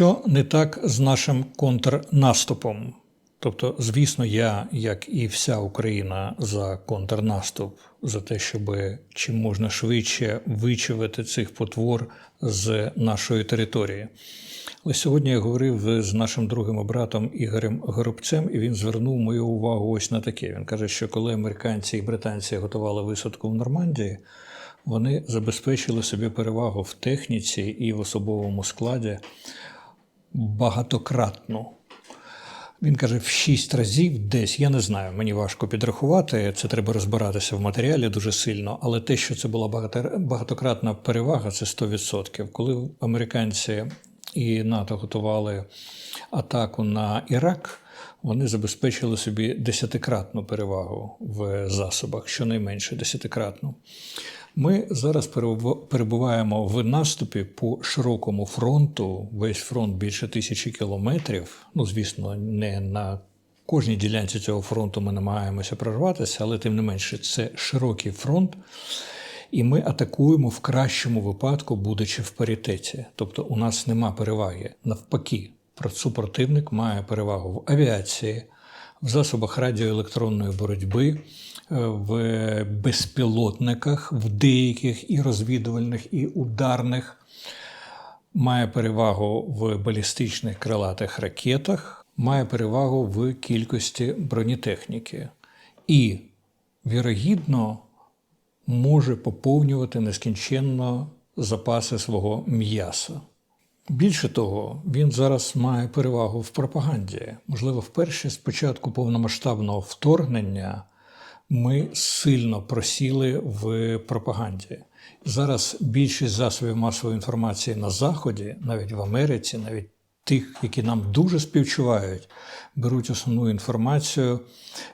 Що не так з нашим контрнаступом? Тобто, звісно, я, як і вся Україна, за контрнаступ, за те, щоб чим можна швидше вичавити цих потвор з нашої території. Але сьогодні я говорив з нашим другим братом Ігорем Горобцем, і він звернув мою увагу ось на таке. Він каже, що коли американці і британці готували висадку в Нормандії, вони забезпечили собі перевагу в техніці і в особовому складі багатократну. Він каже, в шість разів десь, я не знаю, мені важко підрахувати, це треба розбиратися в матеріалі дуже сильно, але те, що це була багатократна перевага, це 100%. Коли американці і НАТО готували атаку на Ірак, вони забезпечили собі десятикратну перевагу в засобах, щонайменше десятикратну. Ми зараз перебуваємо в наступі по широкому фронту. Весь фронт більше тисячі кілометрів. Ну, звісно, не на кожній ділянці цього фронту ми намагаємося прорватися, але тим не менше, це широкий фронт. І ми атакуємо в кращому випадку, будучи в паритеті. Тобто у нас нема переваги. Навпаки, про- супротивник має перевагу в авіації, в засобах радіоелектронної боротьби, в безпілотниках, в деяких і розвідувальних, і ударних, має перевагу в балістичних крилатих ракетах, має перевагу в кількості бронетехніки. І, вірогідно, може поповнювати нескінченно запаси свого м'яса. Більше того, він зараз має перевагу в пропаганді. Можливо, вперше з початку повномасштабного вторгнення ми сильно просіли в пропаганді. Зараз більшість засобів масової інформації на Заході, навіть в Америці, навіть тих, які нам дуже співчувають, беруть основну інформацію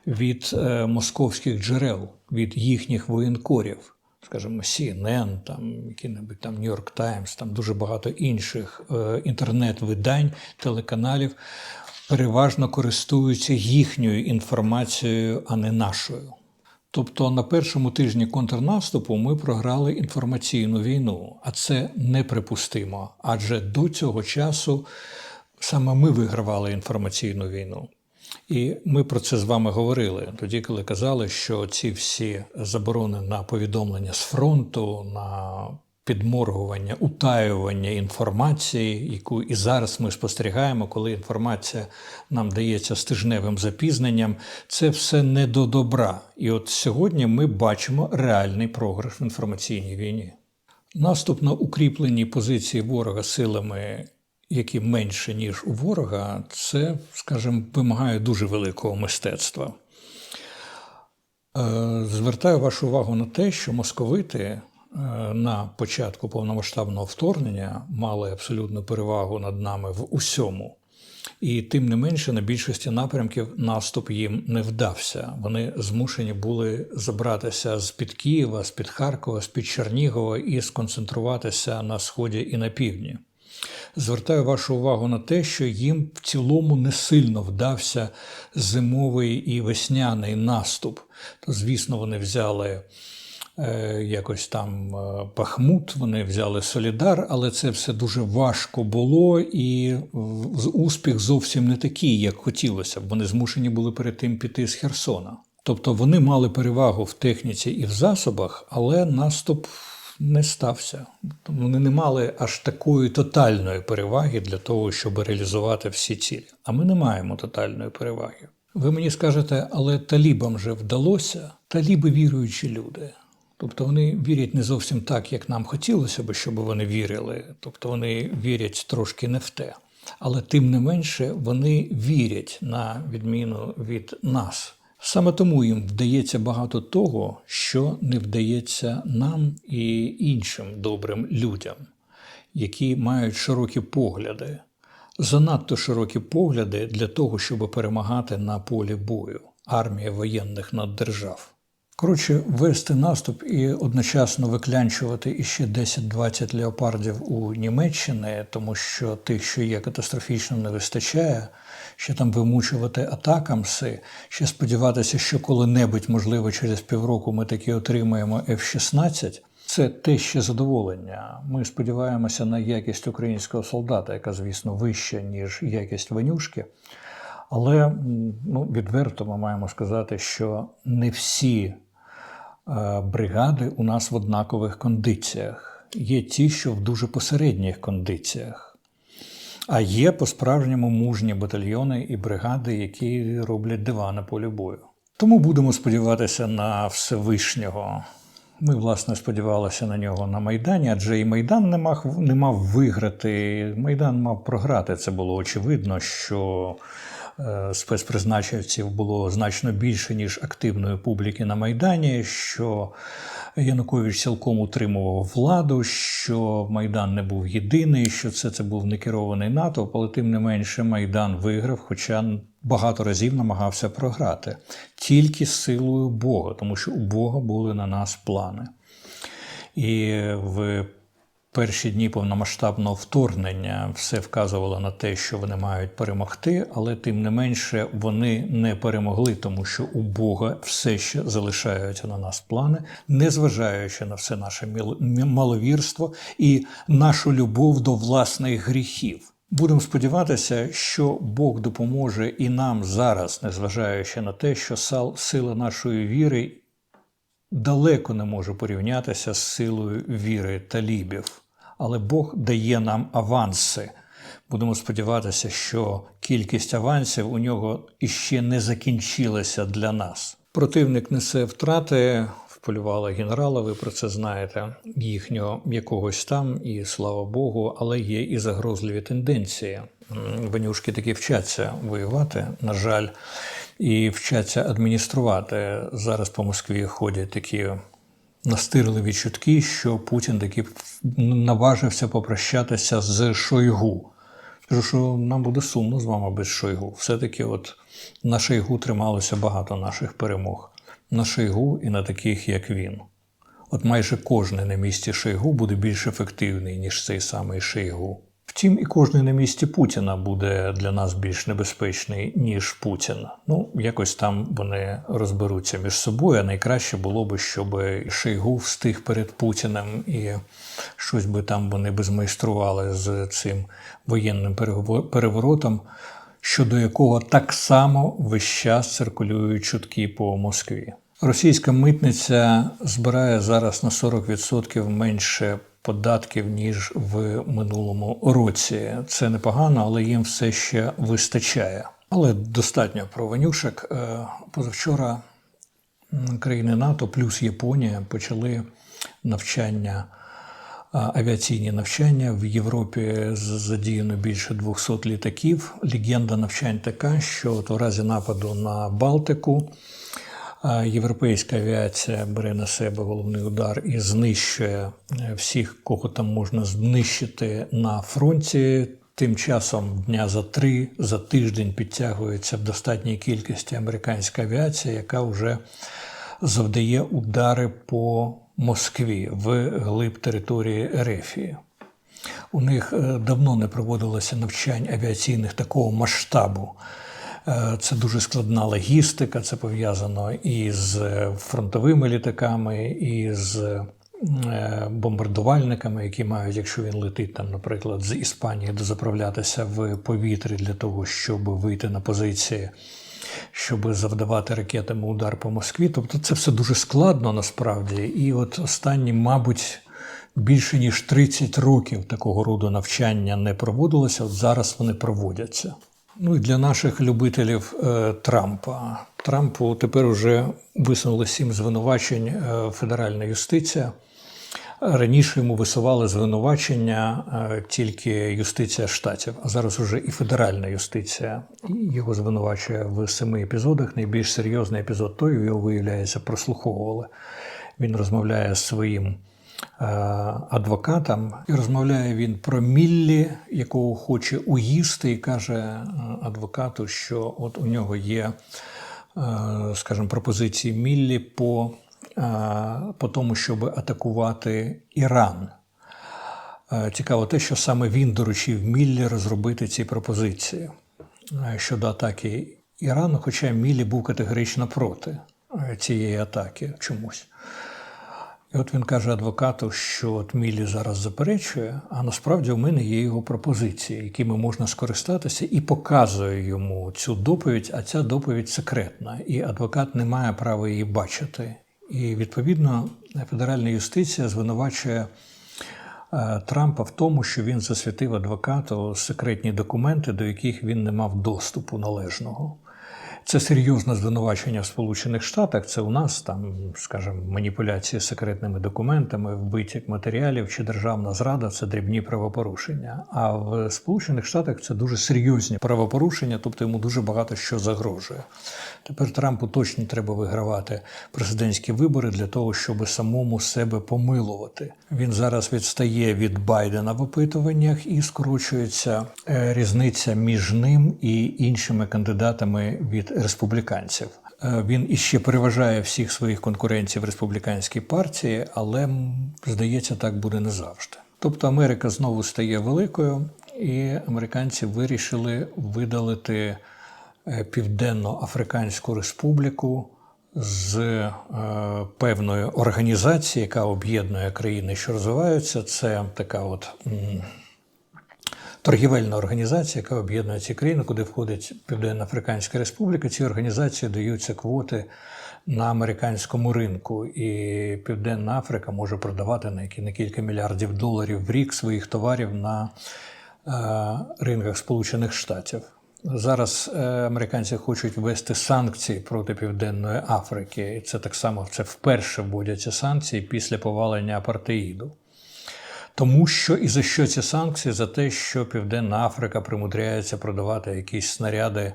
від е, московських джерел, від їхніх воєнкорів скажімо, CNN, там які-небудь там York Times, там дуже багато інших е, інтернет-видань, телеканалів переважно користуються їхньою інформацією, а не нашою. Тобто на першому тижні контрнаступу ми програли інформаційну війну, а це неприпустимо, адже до цього часу саме ми вигравали інформаційну війну. І ми про це з вами говорили тоді, коли казали, що ці всі заборони на повідомлення з фронту, на підморгування, утаювання інформації, яку і зараз ми спостерігаємо, коли інформація нам дається з тижневим запізненням, це все не до добра. І от сьогодні ми бачимо реальний програш в інформаційній війні. Наступ на укріплені позиції ворога силами які менше, ніж у ворога, це, скажімо, вимагає дуже великого мистецтва. Е, Звертаю вашу увагу на те, що московити на початку повномасштабного вторгнення мали абсолютну перевагу над нами в усьому. І тим не менше, на більшості напрямків наступ їм не вдався. Вони змушені були забратися з під Києва, з під Харкова, з під Чернігова і сконцентруватися на сході і на півдні. Звертаю вашу увагу на те, що їм в цілому не сильно вдався зимовий і весняний наступ. То, звісно, вони взяли е, якось там е, Бахмут, вони взяли Солідар, але це все дуже важко було, і успіх зовсім не такий, як хотілося б. Вони змушені були перед тим піти з Херсона. Тобто вони мали перевагу в техніці і в засобах, але наступ не стався. Тобто Вони не мали аж такої тотальної переваги для того, щоб реалізувати всі цілі. А ми не маємо тотальної переваги. Ви мені скажете, але талібам же вдалося. Таліби віруючі люди. Тобто вони вірять не зовсім так, як нам хотілося б, щоб вони вірили. Тобто вони вірять трошки не в те. Але тим не менше вони вірять на відміну від нас. Саме тому їм вдається багато того, що не вдається нам і іншим добрим людям, які мають широкі погляди, занадто широкі погляди для того, щоб перемагати на полі бою армія воєнних наддержав. Коротше, вести наступ і одночасно виклянчувати іще 10-20 леопардів у Німеччині, тому що тих, що є, катастрофічно не вистачає. Ще там вимучувати атакамси, ще сподіватися, що коли-небудь, можливо, через півроку ми таки отримаємо F-16. Це те ще задоволення. Ми сподіваємося на якість українського солдата, яка, звісно, вища, ніж якість ванюшки. Але ну, відверто ми маємо сказати, що не всі бригади у нас в однакових кондиціях. Є ті, що в дуже посередніх кондиціях. А є по-справжньому мужні батальйони і бригади, які роблять дива на полі бою. Тому будемо сподіватися на Всевишнього. Ми, власне, сподівалися на нього на Майдані, адже і Майдан не мав, не мав виграти. Майдан мав програти. Це було очевидно, що е, спецпризначенців було значно більше, ніж активної публіки на Майдані. що Янукович цілком утримував владу, що Майдан не був єдиний, що це, це був некерований натовп, але тим не менше Майдан виграв, хоча багато разів намагався програти тільки силою Бога, тому що у Бога були на нас плани. І в перші дні повномасштабного вторгнення все вказувало на те, що вони мають перемогти, але тим не менше вони не перемогли, тому що у Бога все ще залишаються на нас плани, незважаючи на все наше маловірство і нашу любов до власних гріхів. Будемо сподіватися, що Бог допоможе і нам зараз, незважаючи на те, що сал- сила нашої віри далеко не може порівнятися з силою віри талібів. Але Бог дає нам аванси. Будемо сподіватися, що кількість авансів у нього іще не закінчилася для нас. Противник несе втрати, вполювали генерала, ви про це знаєте, їхнього якогось там, і слава Богу, але є і загрозливі тенденції. М, Ванюшки таки вчаться воювати, на жаль, і вчаться адмініструвати. Зараз по Москві ходять такі настирливі чутки, що Путін таки наважився попрощатися з Шойгу. Кажу, що нам буде сумно з вами без Шойгу. Все-таки от на Шойгу трималося багато наших перемог. На Шойгу і на таких, як він. От майже кожний на місці Шойгу буде більш ефективний, ніж цей самий Шойгу. Втім, і кожний на місці Путіна буде для нас більш небезпечний, ніж Путін. Ну, якось там вони розберуться між собою. А найкраще було б, щоб Шойгу встиг перед Путіним і щось би там вони би змайстрували з цим воєнним переворотом, щодо якого так само весь час циркулюють чутки по Москві. Російська митниця збирає зараз на 40% менше податків, ніж в минулому році. Це непогано, але їм все ще вистачає. Але достатньо про Ванюшек. Е, Позавчора країни НАТО плюс Японія почали навчання. Авіаційні навчання в Європі задіяно більше 200 літаків. Легенда навчань така, що от у разі нападу на Балтику європейська авіація бере на себе головний удар і знищує е, всіх, кого там можна знищити на фронті. Тим часом дня за три за тиждень підтягується в достатній кількості американська авіація, яка вже завдає удари по Москві в глиб території Ерефії. У них е, давно не проводилося навчань авіаційних такого масштабу. Е, Це дуже складна логістика, це пов'язано і з фронтовими літаками, і з е, бомбардувальниками, які мають, якщо він летить там, наприклад, з Іспанії, дозаправлятися в повітрі для того, щоб вийти на позиції, щоб завдавати ракетами удар по Москві. Тобто це все дуже складно насправді. І от останні, мабуть, більше ніж 30 років такого роду навчання не проводилося. От зараз вони проводяться. Ну і для наших любителів е, Трампа. Трампу тепер уже висунули сім звинувачень е, федеральна юстиція. Раніше йому висували звинувачення е, тільки юстиція штатів, а зараз уже і федеральна юстиція його звинувачує в семи епізодах. Найбільш серйозний епізод той його виявляється, прослуховували. Він розмовляє з своїм адвокатом, і розмовляє він про Міллі, якого хоче уїсти, і каже е, адвокату, що от у нього є, е, скажімо, пропозиції Міллі по, е, по тому, щоб атакувати Іран. Е, Цікаво те, що саме він доручив Міллі розробити ці пропозиції е, щодо атаки Ірану, хоча Міллі був категорично проти е, цієї атаки чомусь. І от він каже адвокату, що от Мілі зараз заперечує, а насправді у мене є його пропозиції, якими можна скористатися, і показує йому цю доповідь, а ця доповідь секретна, і адвокат не має права її бачити. І відповідно федеральна юстиція звинувачує е, Трампа в тому, що він засвітив адвокату секретні документи, до яких він не мав доступу належного. Це серйозне звинувачення в Сполучених Штатах. Це у нас там, скажімо, маніпуляції з секретними документами, вбитік матеріалів чи державна зрада це дрібні правопорушення. А в Сполучених Штатах це дуже серйозні правопорушення, тобто йому дуже багато що загрожує. Тепер Трампу точно треба вигравати президентські вибори для того, щоб самому себе помилувати. Він зараз відстає від Байдена в опитуваннях і скорочується е, різниця між ним і іншими кандидатами від республіканців. Е, Він іще переважає всіх своїх конкурентів республіканській партії, але здається, так буде не завжди. Тобто Америка знову стає великою, і американці вирішили видалити е, Південно-Африканську Республіку з е, певної організації, яка об'єднує країни, що розвиваються. Це така от. Торгівельна організація, яка об'єднує ці країни, куди входить Південно-Африканська Республіка. Ці організації даються квоти на американському ринку, і Південна Африка може продавати на кілька мільярдів доларів в рік своїх товарів на е, ринках Сполучених Штатів. Зараз е, американці хочуть ввести санкції проти Південної Африки, і це так само це вперше вводяться санкції після повалення апартеїду. Тому що і за що ці санкції? За те, що Південна Африка примудряється продавати якісь снаряди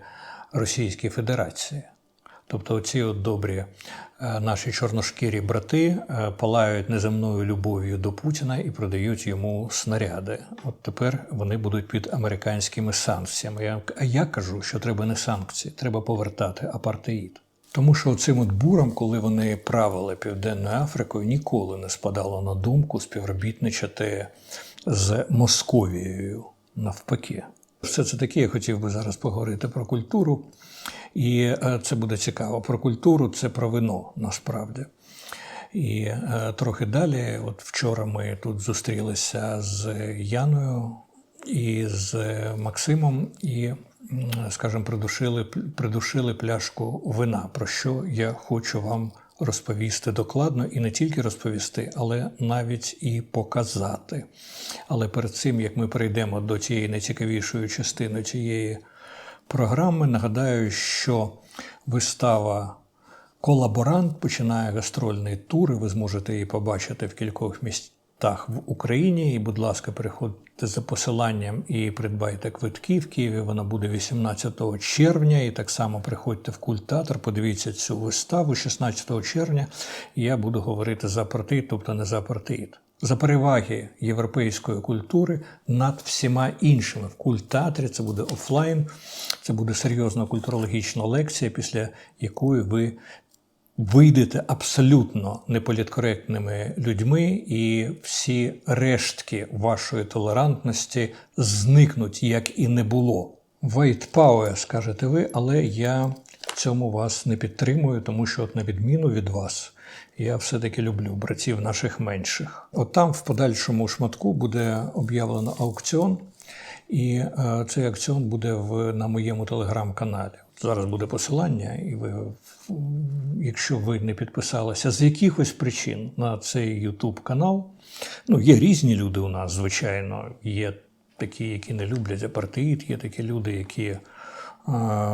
Російській Федерації. Тобто ці от добрі е, наші чорношкірі брати е, палають неземною любов'ю до Путіна і продають йому снаряди. От тепер вони будуть під американськими санкціями. А я кажу, що треба не санкції, треба повертати апартеїд. Тому що цим от бурам, коли вони правили Південною Африкою, ніколи не спадало на думку співробітничати з Московією навпаки. Все це таке, я хотів би зараз поговорити про культуру. І е, це буде цікаво. Про культуру це про вино насправді. І е, трохи далі, от вчора ми тут зустрілися з Яною і з Максимом, і, скажімо, придушили, придушили пляшку вина, про що я хочу вам розповісти докладно і не тільки розповісти, але навіть і показати. Але перед цим, як ми перейдемо до тієї найцікавішої частини цієї програми, нагадаю, що вистава Колаборант починає гастрольний тур, і ви зможете її побачити в кількох містах в Україні. І, будь ласка, переходьте за посиланням і придбайте квитки в Києві. Вона буде 18 червня. І так само приходьте в культатор, подивіться цю виставу 16 червня. Я буду говорити за апартеїд, тобто не за апартеїд. За переваги європейської культури над всіма іншими в культаторі. Це буде офлайн, це буде серйозна культурологічна лекція, після якої ви вийдете абсолютно неполіткоректними людьми, і всі рештки вашої толерантності зникнуть, як і не було. White power, скажете ви, але я в цьому вас не підтримую, тому що, от на відміну від вас, я все-таки люблю братів наших менших. От там в подальшому шматку буде об'явлено аукціон, і е, цей аукціон буде в, на моєму телеграм-каналі. Зараз буде посилання, і ви, якщо ви не підписалися з якихось причин на цей YouTube канал, ну є різні люди у нас, звичайно. Є такі, які не люблять апартеїд, є такі люди, які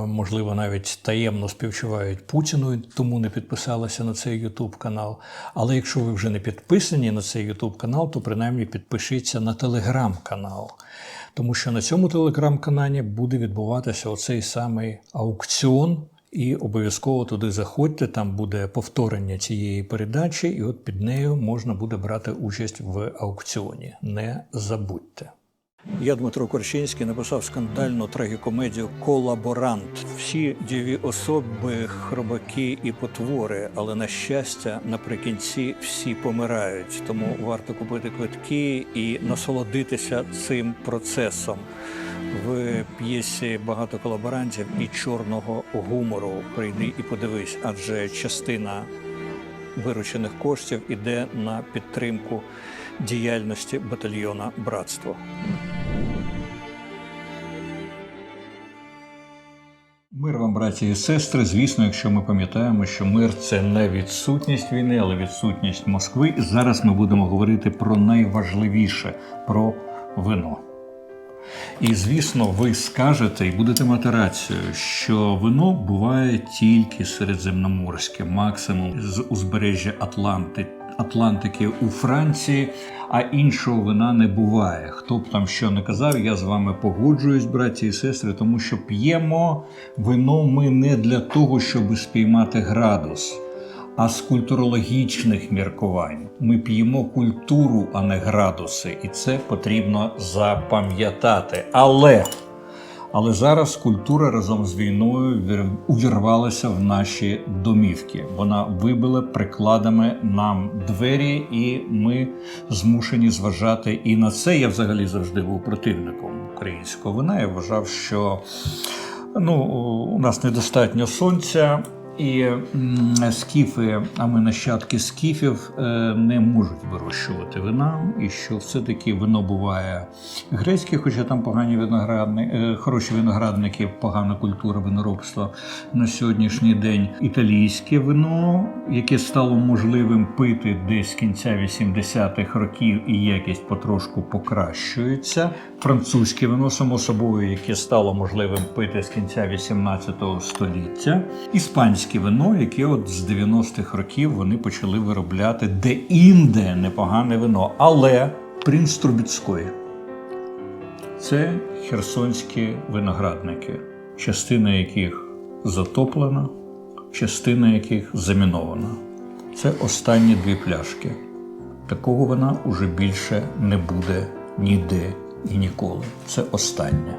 можливо, навіть таємно співчувають Путіну, тому не підписалися на цей YouTube канал. Але якщо ви вже не підписані на цей YouTube канал, то принаймні підпишіться на телеграм-канал. Тому що на цьому телеграм-каналі буде відбуватися оцей самий аукціон. І обов'язково туди заходьте, там буде повторення цієї передачі, і от під нею можна буде брати участь в аукціоні. Не забудьте. Я Дмитро Корчинський написав скандальну трагікомедію Колаборант. Всі діві особи, хробаки і потвори, але на щастя, наприкінці всі помирають. Тому варто купити квитки і насолодитися цим процесом. В п'єсі багато колаборантів і чорного гумору. Прийди і подивись, адже частина виручених коштів іде на підтримку діяльності батальйона Братство. Мир вам, браті і сестри. Звісно, якщо ми пам'ятаємо, що мир це не відсутність війни, але відсутність Москви. І зараз ми будемо говорити про найважливіше про вино. І звісно, ви скажете і будете мати рацію, що вино буває тільки середземноморське, максимум з узбережжя Атланти, Атлантики у Франції, а іншого вина не буває. Хто б там що не казав, я з вами погоджуюсь, браті і сестри, тому що п'ємо вино ми не для того, щоб спіймати градус. А з культурологічних міркувань ми п'ємо культуру, а не градуси, і це потрібно запам'ятати. Але, але зараз культура разом з війною вір- увірвалася в наші домівки. Вона вибила прикладами нам двері, і ми змушені зважати і на це. Я взагалі завжди був противником українського вина. Я вважав, що ну, у нас недостатньо сонця. І скіфи, а ми нащадки скіфів, е, не можуть вирощувати вина, і що все-таки вино буває грецьке, хоча там погані виноградники, хороші виноградники, погана культура виноробства на сьогоднішній день. Італійське вино, яке стало можливим пити десь з кінця 80-х років, і якість потрошку покращується. Французьке вино, само собою, яке стало можливим пити з кінця 18 століття. Іспанське вино, яке от з 90-х років вони почали виробляти де-інде непогане вино. Але принц Трубіцької це херсонські виноградники, частина яких затоплена, частина яких замінована. Це останні дві пляшки. Такого вина уже більше не буде ніде і ніколи. Це останнє.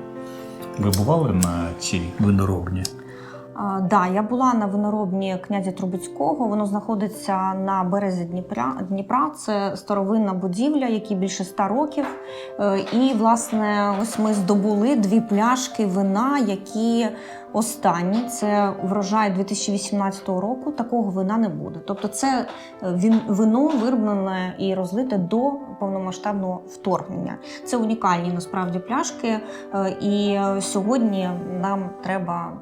Ви бували на цій виноробні? Да, я була на виноробні князя Трубецького. Воно знаходиться на березі Дніпра. Дніпра. Це старовинна будівля, якій більше ста років. Е, І, власне, ось ми здобули дві пляшки вина, які останні. Це врожай 2018 року. Такого вина не буде. Тобто, це е, вино вироблене і розлите до повномасштабного вторгнення. Це унікальні насправді пляшки. Е, І сьогодні нам треба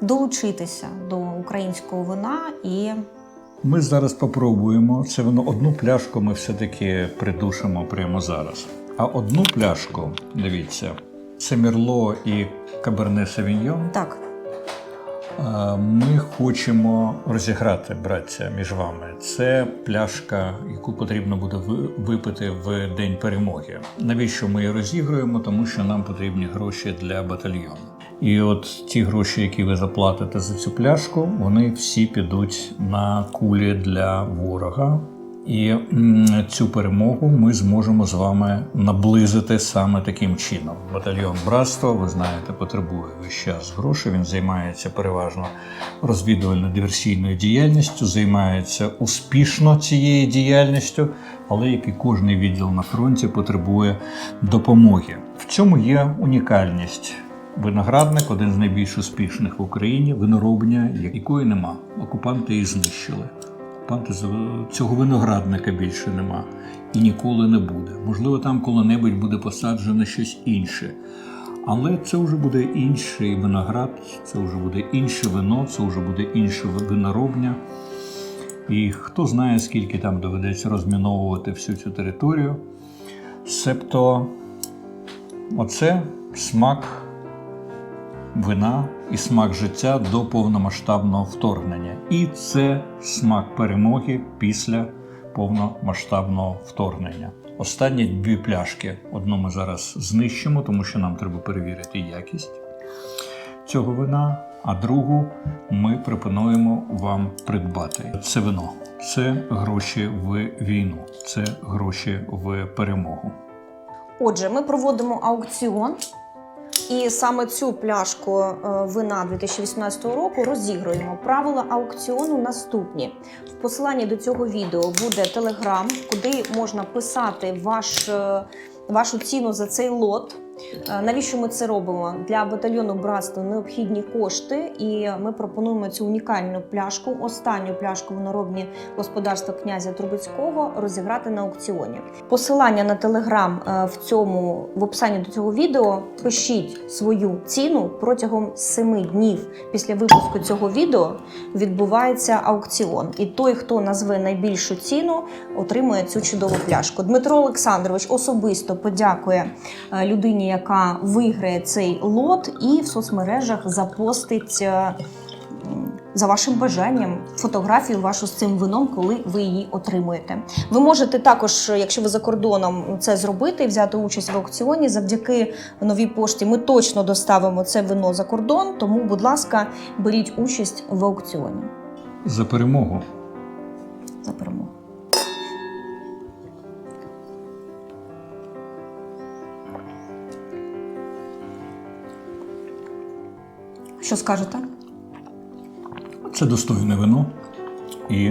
долучитися до українського вина і Ми зараз попробуємо. Це воно одну пляшку ми все-таки придушимо прямо зараз. А одну пляшку, дивіться, це Мерло і Каберне Савіньйон. так. Ми хочемо розіграти, браття, між вами. Це пляшка, яку потрібно буде випити в день перемоги. Навіщо ми її розігруємо? Тому що нам потрібні гроші для батальйону. І от ті гроші, які ви заплатите за цю пляшку, вони всі підуть на кулі для ворога. І цю перемогу ми зможемо з вами наблизити саме таким чином. Батальйон братства, ви знаєте, потребує весь час грошей. Він займається переважно розвідувально-диверсійною діяльністю, займається успішно цією діяльністю, але як і кожний відділ на фронті потребує допомоги. В цьому є унікальність. Виноградник один з найбільш успішних в Україні, виноробня, якої нема. Окупанти її знищили. Окупанти цього виноградника більше нема і ніколи не буде. Можливо, там коли-небудь буде посаджено щось інше. Але це вже буде інший виноград, це вже буде інше вино, це вже буде інша виноробня. І хто знає, скільки там доведеться розміновувати всю цю територію. Себто, оце смак вина і смак життя до повномасштабного вторгнення. І це смак перемоги після повномасштабного вторгнення. Останні дві пляшки. Одну ми зараз знищимо, тому що нам треба перевірити якість цього вина, а другу ми пропонуємо вам придбати. Це вино, це гроші в війну, це гроші в перемогу. Отже, ми проводимо аукціон. І саме цю пляшку е, вина 2018 року розігруємо. Правила аукціону наступні: в посиланні до цього відео буде телеграм, куди можна писати ваш, е, вашу ціну за цей лот. Е, Навіщо ми це робимо? Для батальйону братства необхідні кошти, і ми пропонуємо цю унікальну пляшку, останню пляшку виноробні господарства князя Трубецького розіграти на аукціоні. Посилання на телеграм е, в цьому в описанні до цього відео. Пишіть свою ціну протягом 7 днів після випуску цього відео відбувається аукціон. І той, хто назве найбільшу ціну, отримує цю чудову пляшку. Дмитро Олександрович особисто подякує е, людині, яка виграє цей лот, і в соцмережах запостить. е, За вашим бажанням фотографію вашу з цим вином, коли ви її отримуєте. Ви можете також, якщо ви за кордоном, це зробити і взяти участь в аукціоні. Завдяки новій пошті ми точно доставимо це вино за кордон. Тому, будь ласка, беріть участь в аукціоні За перемогу. за перемогу. Що скажете? Це достойне вино. І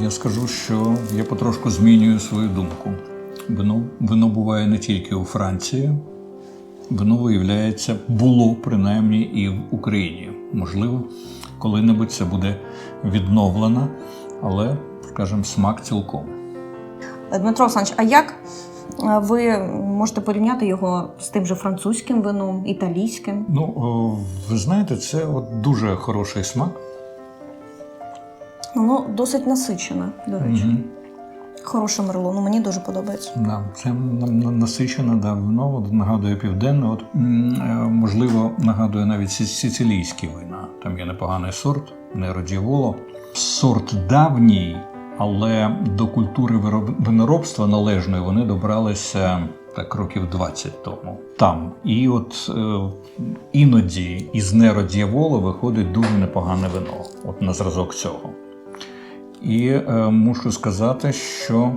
я скажу, що я потрошку змінюю свою думку. Вино, вино буває не тільки у Франції, вино виявляється, було принаймні і в Україні. Можливо, коли-небудь це буде відновлено, але, скажімо, смак цілком. Дмитро Олександрович, а як ви можете порівняти його з тим же французьким вином, італійським? Ну, о, ви знаєте, це от дуже хороший смак. Воно досить насичене, до речі. Мгм. Хороше мерло, ну мені дуже подобається. Да, це насичене, да, вино нагадує південне. От, е, можливо, нагадує навіть сицилійські вина. Там є непоганий сорт, Неро Д'яволо. Сорт давній, але до культури виноробства належної вони добралися так років 20 тому. Там. І от е, іноді із нерод'явола виходить дуже непогане вино, от на зразок цього. І е, мушу сказати, що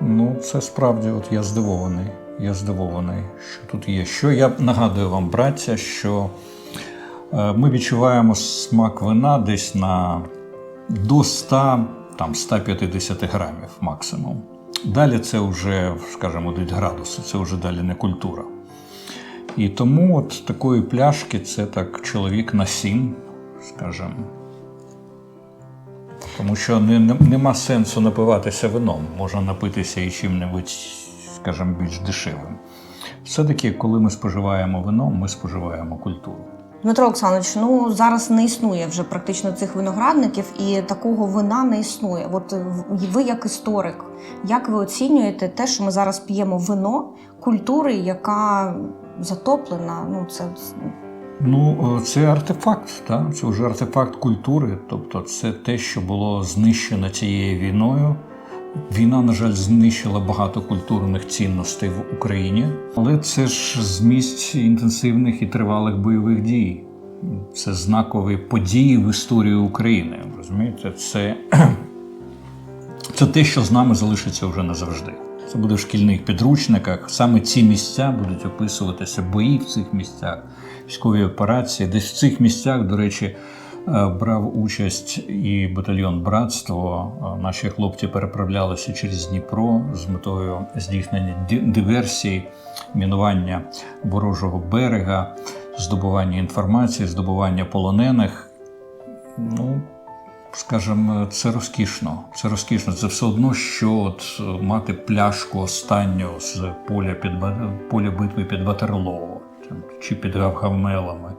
Ну, це справді, от я здивований. Я здивований, що тут є. Що я нагадую вам, браття, що е, ми відчуваємо смак вина десь на до 100, там, 150 грамів максимум. Далі це вже, скажімо, йдуть градуси, це вже далі не культура. І тому от такої пляшки це так чоловік на 7, скажімо. Тому що не, не, нема сенсу напиватися вином, можна напитися і чим-небудь, скажімо, більш дешевим. Все-таки, коли ми споживаємо вино, ми споживаємо культуру. Дмитро Олександрович, ну зараз не існує вже практично цих виноградників, і такого вина не існує. От ви, як історик, як ви оцінюєте те, що ми зараз п'ємо вино культури, яка затоплена? Ну це Ну, е, це артефакт, так? це вже артефакт культури, тобто це те, що було знищено цією війною. Війна, на жаль, знищила багато культурних цінностей в Україні, але це ж з місць інтенсивних і тривалих бойових дій. Це знакові події в історії України. Розумієте, це, це те, що з нами залишиться вже назавжди. Це буде в шкільних підручниках. Саме ці місця будуть описуватися бої в цих місцях, військові операції. Десь в цих місцях, до речі, брав участь і батальйон братство. Е, Наші хлопці переправлялися через Дніпро з метою здійснення ді- диверсій, мінування ворожого берега, здобування інформації, здобування полонених. Ну, скажімо, це розкішно. Це розкішно. Це все одно, що от е, мати пляшку останню з поля під поля битви під Ватерлоо, чи під Гавгамелами,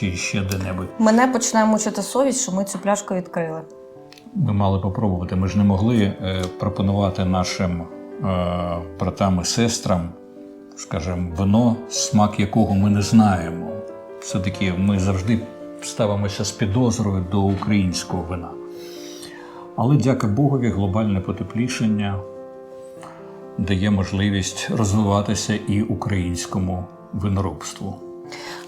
чи ще де-небудь. мене починає мучити совість, що ми цю пляшку відкрили. Ми мали попробувати. Ми ж не могли е, пропонувати нашим е, братам і сестрам, скажімо, вино, смак якого ми не знаємо. Все-таки ми завжди ставимося з підозрою до українського вина. Але дяка Богові, глобальне потеплішення дає можливість розвиватися і українському виноробству.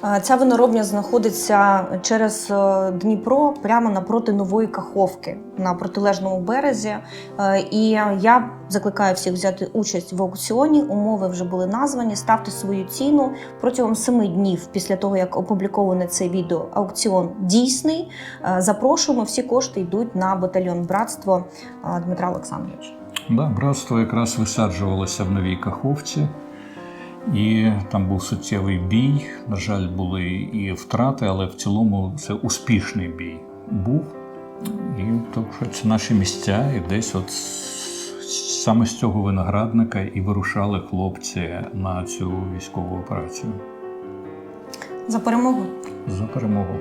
Е, Ця виноробня знаходиться через е, Дніпро, прямо напроти нової Каховки на протилежному березі. Е, І я закликаю всіх взяти участь в аукціоні. Умови вже були названі. Ставте свою ціну протягом семи днів після того, як опубліковане це відео. Аукціон дійсний. Запрошуємо. Всі кошти йдуть на батальйон братство Дмитра Олександровича. Да, братство якраз висаджувалося в новій Каховці. І там був суттєвий бій. На жаль, були і втрати, але в цілому це успішний бій був. І то, що це наші місця, і десь от саме з цього виноградника і вирушали хлопці на цю військову операцію За перемогу. за перемогу.